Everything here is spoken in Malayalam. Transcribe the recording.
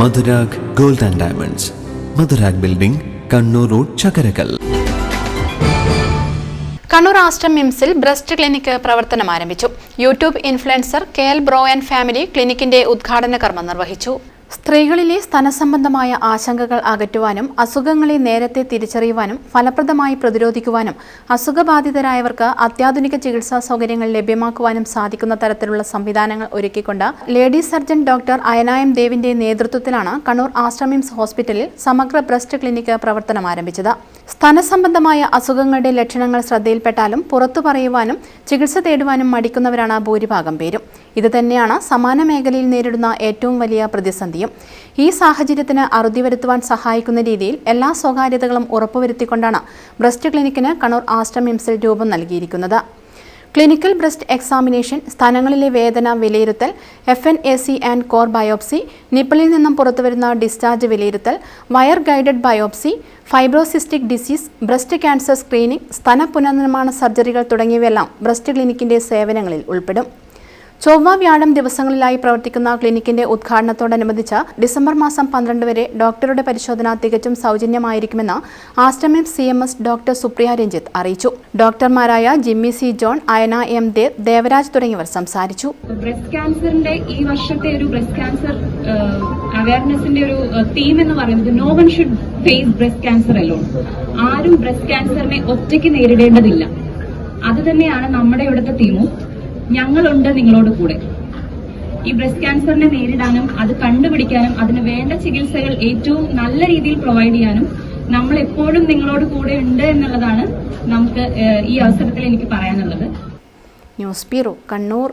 Madhurag gold and diamonds. Madhurag building Kannur road Chakkarakkal. Kannur Aster മിംസിൽ breast clinic പ്രവർത്തനം ആരംഭിച്ചു. YouTube influencer K L bro and family ക്ലിനിക്കിന്റെ ഉദ്ഘാടന കർമ്മം നിർവഹിച്ചു. സ്ത്രീകളിലെ സ്തനസംബന്ധമായ ആശങ്കകൾ അകറ്റുവാനും അസുഖങ്ങളെ നേരത്തെ തിരിച്ചറിയുവാനും ഫലപ്രദമായി പ്രതിരോധിക്കുവാനും അസുഖബാധിതരായവർക്ക് അത്യാധുനിക ചികിത്സാ സൗകര്യങ്ങൾ ലഭ്യമാക്കുവാനും സാധിക്കുന്ന തരത്തിലുള്ള സംവിധാനങ്ങൾ ഒരുക്കിക്കൊണ്ട് ലേഡി സർജൻ ഡോക്ടർ അയനായം ദേവിന്റെ നേതൃത്വത്തിലാണ് കണ്ണൂർ ആശ്രമിംസ് ഹോസ്പിറ്റലിൽ സമഗ്ര ബ്രസ്റ്റ് ക്ലിനിക്ക് പ്രവർത്തനം ആരംഭിച്ചത്. സ്തനസംബന്ധമായ അസുഖങ്ങളുടെ ലക്ഷണങ്ങൾ ശ്രദ്ധയിൽപ്പെട്ടാലും പുറത്തു പറയുവാനും ചികിത്സ തേടുവാനും മടിക്കുന്നവരാണ് ഭൂരിഭാഗം പേരും. ഇത് തന്നെയാണ് സമാന മേഖലയിൽ നേരിടുന്ന ഏറ്റവും വലിയ പ്രതിസന്ധിയും ഈ സാഹചര്യത്തിന് അറുതി വരുത്തുവാൻ സഹായിക്കുന്ന രീതിയിൽ എല്ലാ സ്വകാര്യതകളും ഉറപ്പുവരുത്തിക്കൊണ്ടാണ് ബ്രസ്റ്റ് ക്ലിനിക്കിന് കണ്ണൂർ ആസ്റ്റം എംസിൽ രൂപം നൽകിയിരിക്കുന്നത്. ക്ലിനിക്കൽ ബ്രസ്റ്റ് എക്സാമിനേഷൻ സ്ഥലങ്ങളിലെ വേദന വിലയിരുത്തൽ F N A C and core biopsy നിപ്പിളിൽ നിന്നും പുറത്തുവരുന്ന ഡിസ്ചാർജ് വിലയിരുത്തൽ wire guided biopsy fibrocystic disease breast cancer screening സ്തന പുനർനിർമ്മാണ സർജറികൾ തുടങ്ങിയവയെല്ലാം ബ്രസ്റ്റ് ക്ലിനിക്കിന്റെ സേവനങ്ങളിൽ ഉൾപ്പെടും. ചൊവ്വ വ്യാഴം ദിവസങ്ങളിലായി പ്രവർത്തിക്കുന്ന ക്ലിനിക്കിന്റെ ഉദ്ഘാടനത്തോടനുബന്ധിച്ച് ഡിസംബർ മാസം പന്ത്രണ്ട് വരെ ഡോക്ടറുടെ പരിശോധന തികച്ചും സൗജന്യമായിരിക്കുമെന്ന് Aster MIMS C M S doctor Supriya Ranjith അറിയിച്ചു. ഡോക്ടർമാരായ Jimmy C John Ayana M Dev Devaraj തുടങ്ങിയവർ സംസാരിച്ചു. ബ്രസ്റ്റ് ക്യാൻസറിന്റെ ഈ വർഷത്തെ ഒരു ബ്രസ്റ്റ് ക്യാൻസർ അവയർനെസിന്റെ ഒരു തീം എന്ന് പറയുന്നത് no one should face breast cancer alone ആരും ബ്രസ്റ്റ് ക്യാൻസറിനെ ഒറ്റയ്ക്ക് നേരിടേണ്ടതില്ല. അത് തന്നെയാണ് നമ്മുടെ ഇവിടുത്തെ തീമും ഞങ്ങളുണ്ട് നിങ്ങളോട് കൂടെ. ഈ ബ്രസ്റ്റ് ക്യാൻസറിനെ നേരിടാനും അത് കണ്ടുപിടിക്കാനും അതിന് വേണ്ട ചികിത്സകൾ ഏറ്റവും നല്ല രീതിയിൽ പ്രൊവൈഡ് ചെയ്യാനും നമ്മൾ എപ്പോഴും നിങ്ങളോട് കൂടെ ഉണ്ട് എന്നുള്ളതാണ് നമുക്ക് ഈ അവസരത്തിൽ എനിക്ക് പറയാനുള്ളത്. News bureau Kannur.